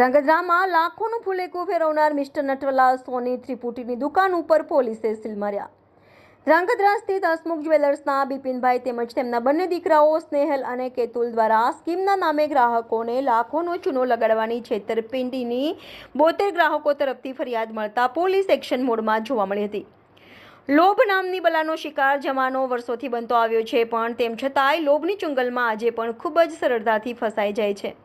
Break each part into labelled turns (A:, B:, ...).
A: ધ્રાંગધ્રામાં લાખોનું ફુલેકું ફેરવનાર mister Natwarlal સોની ત્રિપુટીની દુકાન ઉપર પોલીસે સીલ માર્યા. ધ્રાંગધ્રા સ્થિત હસમુખ જ્વેલર્સના બિપિનભાઈ તેમજ તેમના બંને દીકરાઓ સ્નેહલ અને કેતુલ દ્વારા સ્કીમના નામે ગ્રાહકોને લાખોનો ચૂનો લગાડવાની છેતરપિંડીની બોતેર ગ્રાહકો તરફથી ફરિયાદ મળતા પોલીસ એક્શન મોડમાં જોવા મળી હતી. લોભ નામની બલાનો શિકાર જમાનો વર્ષોથી બનતો આવ્યો છે, પણ તેમ છતાંય લોભની ચુંગલમાં આજે પણ ખૂબ જ સરળતાથી ફસાઈ જાય છે.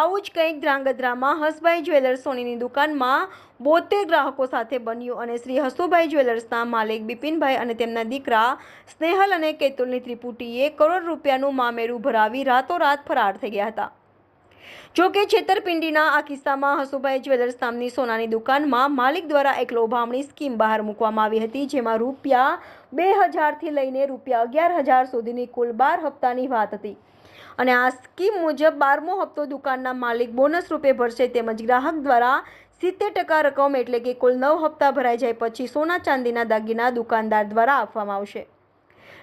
A: આવું જ કંઈક ધ્રાંગધ્રામાં હસભાઈ જ્વેલર્સ સોનીની દુકાનમાં બોતેર ગ્રાહકો સાથે બન્યું અને શ્રી હસુભાઈ જ્વેલર્સના માલિક બિપિનભાઈ અને તેમના દીકરા સ્નેહલ અને કેતુલની ત્રિપુટીએ કરોડ રૂપિયાનું મામેરું ભરાવી રાતોરાત ફરાર થઈ ગયા હતા. જો કે છેતરપિંડીના આ કિસ્સામાં હસુભાઈ જ્વેલર્સ નામની સોનાની દુકાનમાં માલિક દ્વારા એક લોભામણી સ્કીમ બહાર મૂકવામાં આવી હતી, જેમાં રૂપિયા બે હજારથી લઈને રૂપિયા અગિયાર હજાર સુધીની કુલ બાર હપ્તાની વાત હતી. અને આ સ્કીમ મુજબ બારમો હપ્તો દુકાનના માલિક બોનસ રૂપે ભરશે તેમજ ગ્રાહક દ્વારા સિત્તેર ટકા રકમ એટલે કે કુલ નવ હપ્તા ભરાઈ જાય પછી સોના ચાંદીના દાગીના દુકાનદાર દ્વારા આપવામાં આવશે.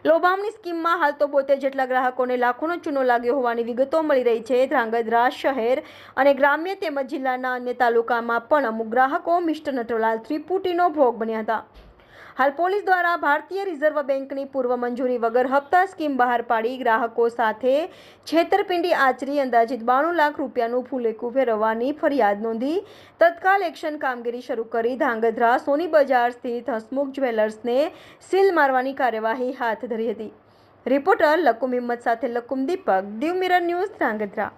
A: લોભામણી સ્કીમમાં હાલ તો બોતેર જેટલા ગ્રાહકોને લાખોનો ચૂનો લાગ્યો હોવાની વિગતો મળી રહી છે. ધ્રાંગધ્રા શહેર અને ગ્રામ્ય તેમજ જિલ્લાના અન્ય તાલુકામાં પણ અમુક ગ્રાહકો મિસ્ટર નટવલાલ ત્રિપુટીનો ભોગ બન્યા હતા. હાલ પોલીસ દ્વારા ભારતીય રિઝર્વ બેંકની પૂર્વ મંજૂરી વગર હપ્તા સ્કીમ બહાર પાડી ગ્રાહકો સાથે છેતરપિંડી આચરી અંદાજિત બાણું લાખ રૂપિયાનું ફૂલેકું ફેરવવાની ફરિયાદ નોંધી. તત્કાલ એક્શન કામગીરી શરૂ કરી ધાંગધ્રા સોની બજાર સ્થિત હસમુખ જ્વેલર્સને સીલ મારવાની કાર્યવાહી હાથ ધરી હતી. રિપોર્ટર લકુમ હિંમત સાથે લકુમ દીપક, દીવ મિરર ન્યૂઝ ધાંગધ્રા.